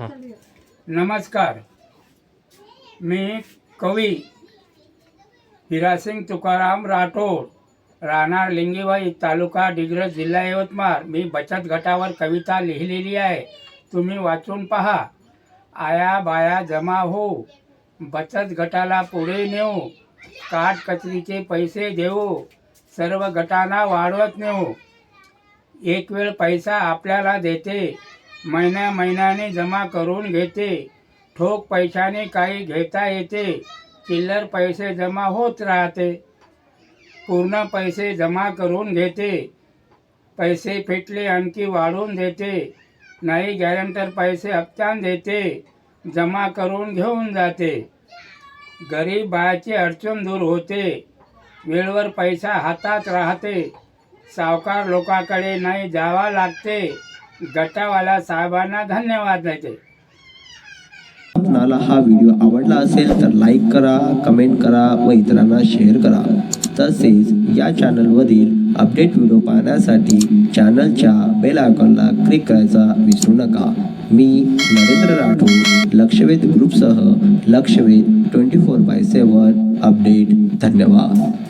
नमस्कार. मी कवी हिरासिंग तुकाराम राठोड राहणार लिंगीबाई तालुका डिग्रज जिल्हा यवतमाळ. मी बचत गटावर कविता लिहिलेली आहे. तुम्ही वाचून पहा. आया बाया जमा हो. बचत गटाला पुढे नेऊ. काट कचरीचे पैसे देऊ. सर्व गटांना वाढवत नेऊ. एक वेळ पैसा आपल्याला देते. महिन्या महिन्याने जमा करून घेते. ठोक पैशाने काही घेता येते. चिल्लर पैसे जमा होत राहते. पूर्ण पैसे जमा करून घेते. पैसे फेटले आणखी वाढवून देते. नाही गॅरंटर पैसे हप्त्यान देते. जमा करून घेऊन जाते. गरीब बायाची अडचण दूर होते. वेळेवर पैसा हातात राहते. सावकार लोकांकडे नाही जावा लागते. गटावाला साहेबांना धन्यवाद देते. आपणाला हा व्हिडिओ आवडला असेल तर लाईक करा कमेंट करा व इतरांना शेअर करा. तसेच या चॅनलवरील अपडेट व्हिडिओ पाहण्यासाठी चॅनलच्या बेल आयकॉनला क्लिक करायचा विसरू नका. मी नरेंद्र राठोड लक्षवेध ग्रुपसह Lakshavedh twenty four by seven update धन्यवाद.